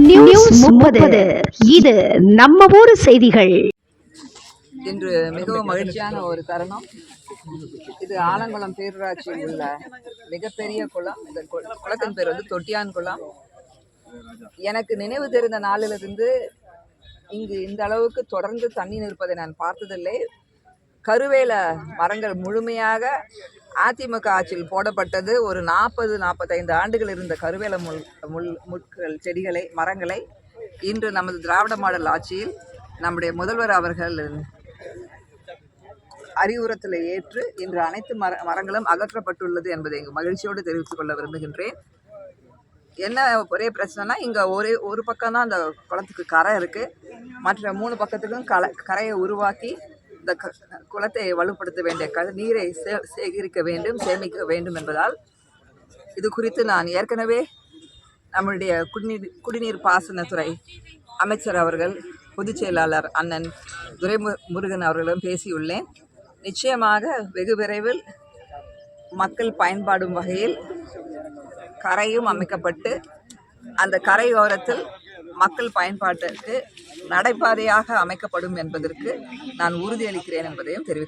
News முப்பது. இது நம்ம ஊர் செய்திகள். இன்று மிகவும் மகிழ்ச்சியான ஒரு தருணம். இது ஆலங்குளம் பேரூராட்சியில் உள்ள மிகப்பெரிய குளம். இந்த குளத்தின் பேர் வந்து தொட்டியான் குளம். எனக்கு நினைவு தெரிந்த நாளிலிருந்து இங்கு இந்த அளவுக்கு தொடர்ந்து தண்ணி நிற்பதை நான் பார்த்ததில்லை. கருவேல மரங்கள் முழுமையாக அதிமுக ஆட்சியில் போடப்பட்டது ஒரு நாற்பது நாற்பத்தைந்து ஆண்டுகள் இருந்த கருவேல முள் முள் முட்கள் செடிகளை மரங்களை இன்று நமது திராவிட மாடல் ஆட்சியில் நம்முடைய முதல்வர் அவர்கள் அறிவுரத்தில் ஏற்று இன்று அனைத்து மர மரங்களும் அகற்றப்பட்டுள்ளது என்பதை இங்கு மகிழ்ச்சியோடு தெரிவித்துக் கொள்ள விரும்புகின்றேன். என்ன ஒரே பிரச்சனைனா இங்கே ஒரே ஒரு பக்கம் தான் அந்த குளத்துக்கு கரை இருக்குது மற்ற மூணு பக்கத்துக்கும் கல கரையை உருவாக்கி இந்த க குளத்தை வலுப்படுத்த வேண்டிய க நீரை சே சேகரிக்க வேண்டும் சேமிக்க வேண்டும் என்பதால் இது குறித்து நான் ஏற்கனவே நம்முடைய குடிநீர் குடிநீர் பாசனத்துறை அமைச்சர் அவர்கள் பொதுச் செயலாளர் அண்ணன் துரைமு முருகன் அவர்களிடம் பேசியுள்ளேன். நிச்சயமாக வெகு விரைவில் மக்கள் பயன்பாடும் வகையில் கரையும் அமைக்கப்பட்டு அந்த கரையோரத்தில் மக்கள் பயன்பாட்டிற்கு நடைபாதையாக அமைக்கப்படும் என்பதற்கு நான் உறுதியளிக்கிறேன் என்பதையும் தெரிவித்துக்